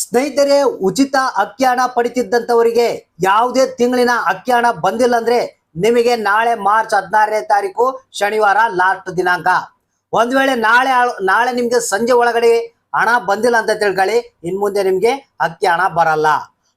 ಸ್ನೇಹಿತರೆ, ಉಚಿತ ಅಕ್ಕಿ ಪಡಿತಿದ್ದಂಥವರಿಗೆ ಯಾವುದೇ ತಿಂಗಳಿನ ಅಕ್ಕಿ ಬಂದಿಲ್ಲ ಅಂದ್ರೆ ನಿಮಗೆ ನಾಳೆ ಮಾರ್ಚ್ ಹದಿನಾರನೇ ತಾರೀಕು ಶನಿವಾರ ಲಾಸ್ಟ್ ದಿನಾಂಕ. ಒಂದ್ ವೇಳೆ ನಾಳೆ ನಾಳೆ ನಿಮ್ಗೆ ಸಂಜೆ ಒಳಗಡೆ ಹಣ ಬಂದಿಲ್ಲ ಅಂತ ತಿಳ್ಕೊಳ್ಳಿ, ಇನ್ ಮುಂದೆ ನಿಮ್ಗೆ ಅಕ್ಕಿ ಹಣ ಬರಲ್ಲ.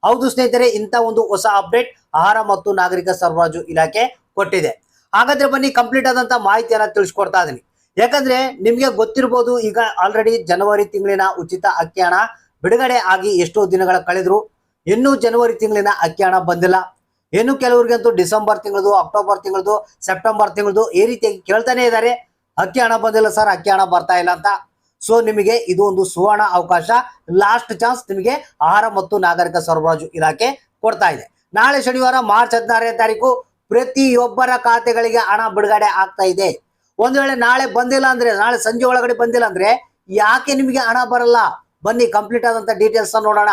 ಹೌದು ಸ್ನೇಹಿತರೆ, ಇಂಥ ಒಂದು ಹೊಸ ಅಪ್ಡೇಟ್ ಆಹಾರ ಮತ್ತು ನಾಗರಿಕ ಸರಬರಾಜು ಇಲಾಖೆ ಕೊಟ್ಟಿದೆ. ಹಾಗಾದ್ರೆ ಬನ್ನಿ ಕಂಪ್ಲೀಟ್ ಆದಂತ ಮಾಹಿತಿಯನ್ನ ತಿಳಿಸ್ಕೊಡ್ತಾ ಇದೀನಿ. ಯಾಕಂದ್ರೆ ನಿಮ್ಗೆ ಗೊತ್ತಿರ್ಬೋದು, ಈಗ ಆಲ್ರೆಡಿ ಜನವರಿ ತಿಂಗಳಿನ ಉಚಿತ ಅಕ್ಕಿ ಹಣ ಬಿಡುಗಡೆ ಆಗಿ ಎಷ್ಟೋ ದಿನಗಳ ಕಳೆದ್ರು ಇನ್ನೂ ಜನವರಿ ತಿಂಗಳಿನ ಅಕ್ಕಿ ಹಣ ಬಂದಿಲ್ಲ. ಇನ್ನು ಕೆಲವರಿಗಂತೂ ಡಿಸೆಂಬರ್ ತಿಂಗಳದು, ಅಕ್ಟೋಬರ್ ತಿಂಗಳದು, ಸೆಪ್ಟೆಂಬರ್ ತಿಂಗಳದು ಈ ರೀತಿಯಾಗಿ ಕೇಳ್ತಾನೆ ಇದ್ದಾರೆ. ಅಕ್ಕಿ ಹಣ ಬಂದಿಲ್ಲ ಸರ್ ಅಕ್ಕಿ ಹಣ ಬರ್ತಾ ಇಲ್ಲ ಅಂತ. ಸೊ ನಿಮಗೆ ಇದು ಒಂದು ಸುವರ್ಣ ಅವಕಾಶ ಲಾಸ್ಟ್ ಚಾನ್ಸ್ ನಿಮಗೆ ಆಹಾರ ಮತ್ತು ನಾಗರಿಕ ಸರಬರಾಜು ಇಲಾಖೆ ಕೊಡ್ತಾ ಇದೆ. ನಾಳೆ ಶನಿವಾರ ಮಾರ್ಚ್ ಹದಿನಾರನೇ ತಾರೀಕು ಪ್ರತಿಯೊಬ್ಬರ ಖಾತೆಗಳಿಗೆ ಹಣ ಬಿಡುಗಡೆ ಆಗ್ತಾ ಇದೆ. ಒಂದು ವೇಳೆ ನಾಳೆ ಬಂದಿಲ್ಲ ಅಂದ್ರೆ, ನಾಳೆ ಸಂಜೆ ಒಳಗಡೆ ಬಂದಿಲ್ಲ ಅಂದ್ರೆ ಯಾಕೆ ನಿಮಗೆ ಹಣ ಬರಲ್ಲ? ಬನ್ನಿ ಕಂಪ್ಲೀಟ್ ಆದಂತ ಡೀಟೇಲ್ಸ್ ನೋಡೋಣ.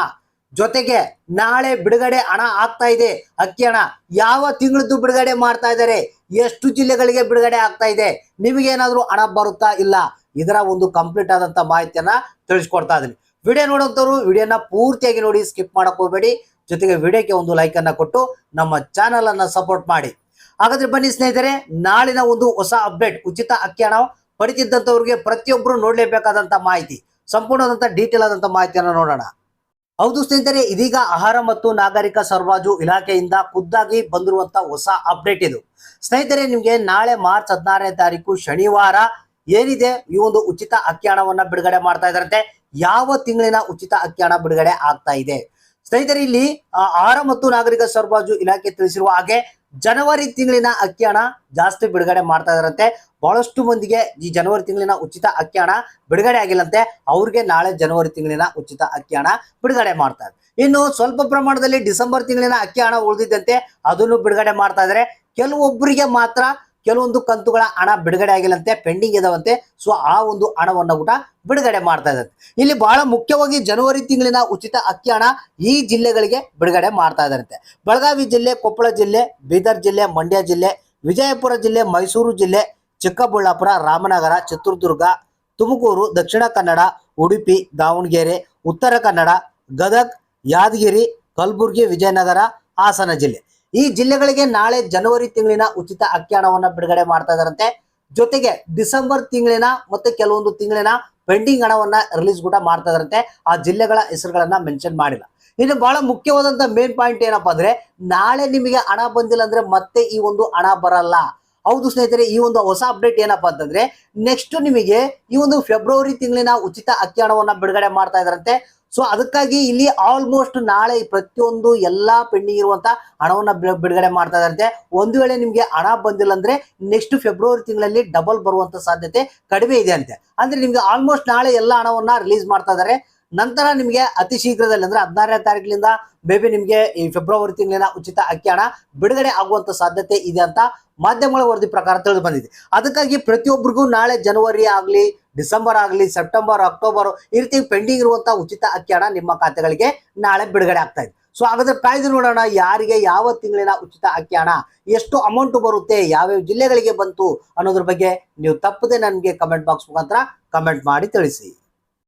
ಜೊತೆಗೆ ನಾಳೆ ಬಿಡುಗಡೆ ಹಣ ಆಗ್ತಾ ಇದೆ. ಅಕ್ಕಿ ಹಣ ಯಾವ ತಿಂಗಳದ್ದು ಬಿಡುಗಡೆ ಮಾಡ್ತಾ ಇದ್ದಾರೆ? ಎಷ್ಟು ಜಿಲ್ಲೆಗಳಿಗೆ ಬಿಡುಗಡೆ ಆಗ್ತಾ ಇದೆ? ನಿಮಗೇನಾದ್ರೂ ಹಣ ಬರುತ್ತಾ ಇಲ್ಲ? ಇದರ ಒಂದು ಕಂಪ್ಲೀಟ್ ಆದಂತ ಮಾಹಿತಿಯನ್ನ ತಿಳಿಸ್ಕೊಡ್ತಾ ಇದೀನಿ ವಿಡಿಯೋ ನೋಡೋಂಥವ್ರು ವಿಡಿಯೋನ ಪೂರ್ತಿಯಾಗಿ ನೋಡಿ ಸ್ಕಿಪ್ ಮಾಡಕ್ ಹೋಗಬೇಡಿ ಜೊತೆಗೆ ವಿಡಿಯೋಕ್ಕೆ ಒಂದು ಲೈಕ್ ಕೊಟ್ಟು ನಮ್ಮ ಚಾನಲ್ ಅನ್ನ ಸಪೋರ್ಟ್ ಮಾಡಿ. ಹಾಗಾದ್ರೆ ಬನ್ನಿ ಸ್ನೇಹಿತರೆ, ನಾಳಿನ ಒಂದು ಹೊಸ ಅಪ್ಡೇಟ್ ಉಚಿತ ಅಕ್ಕಿ ಹಣ ಪಡಿತಿದ್ದಂಥವ್ರಿಗೆ ಪ್ರತಿಯೊಬ್ಬರು ನೋಡಲೇಬೇಕಾದಂತ ಮಾಹಿತಿ. ಸಂಪೂರ್ಣವಾದಂತ ಡೀಟೇಲ್ ಆದಂತ ಮಾಹಿತಿಯನ್ನ ನೋಡೋಣ. ಹೌದು ಸ್ನೇಹಿತರೆ, ಇದೀಗ ಆಹಾರ ಮತ್ತು ನಾಗರಿಕ ಸರಬರಾಜು ಇಲಾಖೆಯಿಂದ ಖುದ್ದಾಗಿ ಬಂದಿರುವಂತ ಹೊಸ ಅಪ್ಡೇಟ್ ಇದು. ಸ್ನೇಹಿತರೆ, ನಿಮ್ಗೆ ನಾಳೆ ಮಾರ್ಚ್ ಹದಿನಾರನೇ ತಾರೀಕು ಶನಿವಾರ ಏನಿದೆ? ಈ ಒಂದು ಉಚಿತ ಅಕ್ಕಿ ಹಣವನ್ನ ಬಿಡುಗಡೆ ಮಾಡ್ತಾ ಇದಾರಂತೆ ಯಾವ ತಿಂಗಳಿನ ಉಚಿತ ಅಕ್ಕಿ ಹಣ ಬಿಡುಗಡೆ ಆಗ್ತಾ ಇದೆ? ಸ್ನೇಹಿತರೆ, ಇಲ್ಲಿ ಆಹಾರ ಮತ್ತು ನಾಗರಿಕ ಸರಬರಾಜು ಇಲಾಖೆ ತಿಳಿಸಿರುವ ಹಾಗೆ ಜನವರಿ ತಿಂಗಳಿನ ಅಕ್ಕಿ ಹಣ ಜಾಸ್ತಿ ಬಿಡುಗಡೆ ಮಾಡ್ತಾ ಇದಾರಂತೆ. ಬಹಳಷ್ಟು ಮಂದಿಗೆ ಈ ಜನವರಿ ತಿಂಗಳಿನ ಉಚಿತ ಅಕ್ಕಿ ಹಣ ಬಿಡುಗಡೆ ಆಗಿಲ್ಲಂತೆ. ಅವ್ರಿಗೆ ನಾಳೆ ಜನವರಿ ತಿಂಗಳಿನ ಉಚಿತ ಅಕ್ಕಿ ಹಣ ಬಿಡುಗಡೆ ಮಾಡ್ತಾರೆ ಇನ್ನು ಸ್ವಲ್ಪ ಪ್ರಮಾಣದಲ್ಲಿ ಡಿಸೆಂಬರ್ ತಿಂಗಳಿನ ಅಕ್ಕಿ ಹಣ ಉಳಿದಿದ್ದಂತೆ ಅದನ್ನು ಬಿಡುಗಡೆ ಮಾಡ್ತಾ ಇದ್ದಾರೆ. ಕೆಲವೊಬ್ಬರಿಗೆ ಮಾತ್ರ ಕೆಲವೊಂದು ಕಂತುಗಳ ಹಣ ಬಿಡುಗಡೆ ಆಗಿಲ್ಲಂತೆ, ಪೆಂಡಿಂಗ್ ಇದಾವಂತೆ. ಸೊ ಆ ಒಂದು ಹಣವನ್ನು ಕೂಡ ಬಿಡುಗಡೆ ಮಾಡ್ತಾ ಇದ್ದಾರೆ. ಇಲ್ಲಿ ಬಹಳ ಮುಖ್ಯವಾಗಿ ಜನವರಿ ತಿಂಗಳಿನ ಉಚಿತ ಅಕ್ಕಿ ಹಣ ಈ ಜಿಲ್ಲೆಗಳಿಗೆ ಬಿಡುಗಡೆ ಮಾಡ್ತಾ ಇದ್ದಾರಂತೆ. ಬೆಳಗಾವಿ ಜಿಲ್ಲೆ, ಕೊಪ್ಪಳ ಜಿಲ್ಲೆ, ಬೀದರ್ ಜಿಲ್ಲೆ, ಮಂಡ್ಯ ಜಿಲ್ಲೆ, ವಿಜಯಪುರ ಜಿಲ್ಲೆ, ಮೈಸೂರು ಜಿಲ್ಲೆ, ಚಿಕ್ಕಬಳ್ಳಾಪುರ, ರಾಮನಗರ, ಚಿತ್ರದುರ್ಗ, ತುಮಕೂರು, ದಕ್ಷಿಣ ಕನ್ನಡ, ಉಡುಪಿ, ದಾವಣಗೆರೆ, ಉತ್ತರ ಕನ್ನಡ, ಗದಗ್, ಯಾದಗಿರಿ, ಕಲಬುರಗಿ, ವಿಜಯನಗರ, ಹಾಸನ ಜಿಲ್ಲೆ. ಈ ಜಿಲ್ಲೆಗಳಿಗೆ ನಾಳೆ ಜನವರಿ ತಿಂಗಳಿನ ಉಚಿತ ಅಕ್ಕಿ ಬಿಡುಗಡೆ ಮಾಡ್ತಾ ಇದಾರಂತೆ. ಜೊತೆಗೆ ಡಿಸೆಂಬರ್ ತಿಂಗಳಿನ ಮತ್ತೆ ಕೆಲವೊಂದು ತಿಂಗಳಿನ ಪೆಂಡಿಂಗ್ ಹಣವನ್ನ ರಿಲೀಸ್ ಕೂಡ ಮಾಡ್ತಾ ಇದಾರಂತೆ. ಆ ಜಿಲ್ಲೆಗಳ ಹೆಸರುಗಳನ್ನ ಮೆನ್ಷನ್ ಮಾಡಿಲ್ಲ. ಇನ್ನು ಬಹಳ ಮುಖ್ಯವಾದಂತ ಮೇನ್ ಪಾಯಿಂಟ್ ಏನಪ್ಪಾ ಅಂದ್ರೆ, ನಾಳೆ ನಿಮಗೆ ಹಣ ಬಂದಿಲ್ಲ ಅಂದ್ರೆ ಮತ್ತೆ ಈ ಒಂದು ಹಣ ಬರಲ್ಲ. ಹೌದು ಸ್ನೇಹಿತರೆ, ಈ ಒಂದು ಹೊಸ ಅಪ್ಡೇಟ್ ಏನಪ್ಪಾ ಅಂತಂದ್ರೆ ನೆಕ್ಸ್ಟ್ ನಿಮಗೆ ಈ ಒಂದು ಫೆಬ್ರವರಿ ತಿಂಗಳಿನ ಉಚಿತ ಅಕ್ಕಿ ಹಣವನ್ನ ಬಿಡುಗಡೆ ಮಾಡ್ತಾ ಇದಾರಂತೆ. ಸೊ ಅದಕ್ಕಾಗಿ ಇಲ್ಲಿ ಆಲ್ಮೋಸ್ಟ್ ನಾಳೆ ಪ್ರತಿಯೊಂದು ಎಲ್ಲಾ ಪೆಂಡಿಂಗ್ ಇರುವಂತ ಹಣವನ್ನ ಬಿಡುಗಡೆ ಮಾಡ್ತಾ ಇದ್ದಾರೆ. ಒಂದು ವೇಳೆ ನಿಮ್ಗೆ ಹಣ ಬಂದಿಲ್ಲ ಅಂದ್ರೆ ನೆಕ್ಸ್ಟ್ ಫೆಬ್ರವರಿ ತಿಂಗಳಲ್ಲಿ ಡಬಲ್ ಬರುವಂತ ಸಾಧ್ಯತೆ ಕಡಿಮೆ ಇದೆ ಅಂತೆ. ಅಂದ್ರೆ ನಿಮ್ಗೆ ಆಲ್ಮೋಸ್ಟ್ ನಾಳೆ ಎಲ್ಲ ಹಣವನ್ನ ರಿಲೀಸ್ ಮಾಡ್ತಾ ಇದ್ದಾರೆ. ನಂತರ ನಿಮಗೆ ಅತಿ ಶೀಘ್ರದಲ್ಲಿ ಅಂದ್ರೆ ಹದಿನಾರನೇ ತಾರೀಕಿನಿಂದ ಬೇಬಿ ನಿಮಗೆ ಈ ಫೆಬ್ರವರಿ ತಿಂಗಳಿನ ಉಚಿತ ಅಕ್ಕಿ ಹಣ ಬಿಡುಗಡೆ ಆಗುವಂತ ಸಾಧ್ಯತೆ ಇದೆ ಅಂತ ಮಾಧ್ಯಮಗಳ ವರದಿ ಪ್ರಕಾರ ತಿಳಿದು ಬಂದಿದೆ. ಅದಕ್ಕಾಗಿ ಪ್ರತಿಯೊಬ್ಬರಿಗೂ ನಾಳೆ ಜನವರಿ ಆಗಲಿ ಡಿಸೆಂಬರ್ ಆಗಲಿ, ಸೆಪ್ಟೆಂಬರ್, ಅಕ್ಟೋಬರ್, ಈ ರೀತಿ ಪೆಂಡಿಂಗ್ ಇರುವಂತಹ ಉಚಿತ ಅಕ್ಕಿ ಹಣ ನಿಮ್ಮ ಖಾತೆಗಳಿಗೆ ನಾಳೆ ಬಿಡುಗಡೆ ಆಗ್ತಾ ಇದೆ. ಸೊ ಹಾಗಾದ್ರೆ ಕಾಯ್ದು ನೋಡೋಣ ಯಾರಿಗೆ ಯಾವ ತಿಂಗಳಿನ ಉಚಿತ ಅಕ್ಕಿ ಹಣ ಎಷ್ಟು ಅಮೌಂಟ್ ಬರುತ್ತೆ, ಯಾವ್ಯಾವ ಜಿಲ್ಲೆಗಳಿಗೆ ಬಂತು ಅನ್ನೋದ್ರ ಬಗ್ಗೆ ನೀವು ತಪ್ಪದೆ ನನಗೆ ಕಮೆಂಟ್ ಬಾಕ್ಸ್ ಮುಖಾಂತರ ಕಮೆಂಟ್ ಮಾಡಿ ತಿಳಿಸಿ.